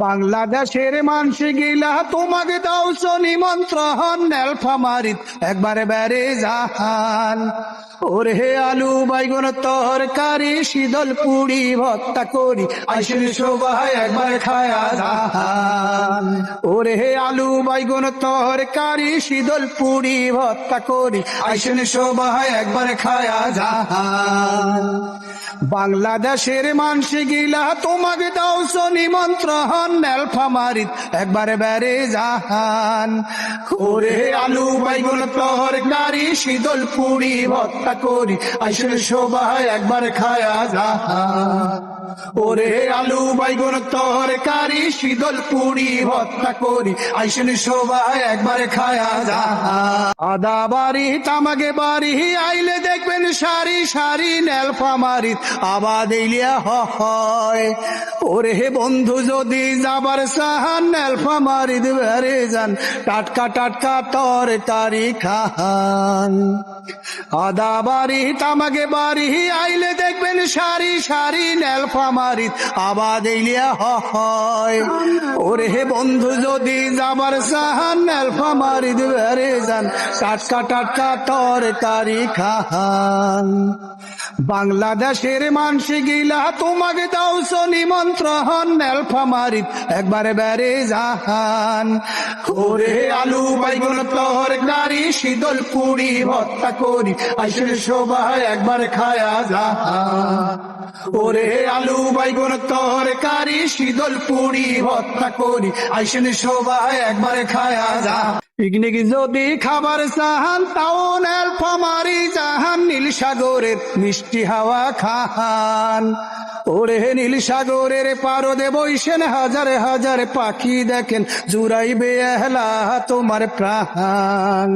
বাংলাদেশের মানসি গিলা তোমাকে দাও নিমন্ত্রণ নেলফামারিত একবারে বেড়ে জাহান ওরে আলু বাইগুন, তরকারি, শীতল পুড়ি ভত্তা করি আইসেন সবাই একবার খায়া জাহান ওরে হে আলু বাইগুন, তরকারি, শীতল পুড়ি ভত্তা করি আইসেন সবাই একবার খায়া জাহান বাংলাদেশের মানসি গিলা তোমাকে দাও নিমন্ত্রণ নেলফামারিত একবারে বেড়ে যাহান করে আলু বাইগুন নারী, শীতল পুরি ভত্তা করি আসলে সবাই একবার খায়া জাহান ওরে আলু বাইগুন তরকারি, শীতল পুরি হত্যা করি। আইসেন সবাই একবার খায়া জাহান আদা বাড়ি তামাকে বাড়ি, আইলে দেখবেন সারি সারি নেলফামারিত আবাদ ইলিয়া হয় ওরে হে বন্ধু, যদি যাবার সাহান নেলফামারিত বেড়ে যান টাটকা টাটকা তরকারি খান। আদা বাড়ি তামাকে বাড়ি আইলে দেখবেন সারি সারি নেলফামারিত আবাদ ওরে হে বন্ধু, যদি যাবার সাহান নেলফামারিত দেবে যান। টাটকা টাটকা, তরকারি খান বাংলাদেশের মানসি গিলা, তোমাকে দাও নিমন্ত্রণ নেলফামারিত একবারে বেড়ে জাহান ওরে আলু বাইগুন তরকারি শীতল পুরি ভত্তা করি, আইসের সবাই একবার খায়া জাহান ওরে আলু বাইগুন তোর কারি, শীতল পুরি হত্যা করি আইসেন সবাই একবার খায়া জাহান পিকনিক যদি খাবার চাহান, টাউন এলফামারি জাহান, নীল সাগরের মিষ্টি হাওয়া খাহান। ওরে নীল সাগরের পারদে বইসেন, হাজার হাজার পাখি দেখেন, জুড়াইবে এহলা তোমার প্রাণ।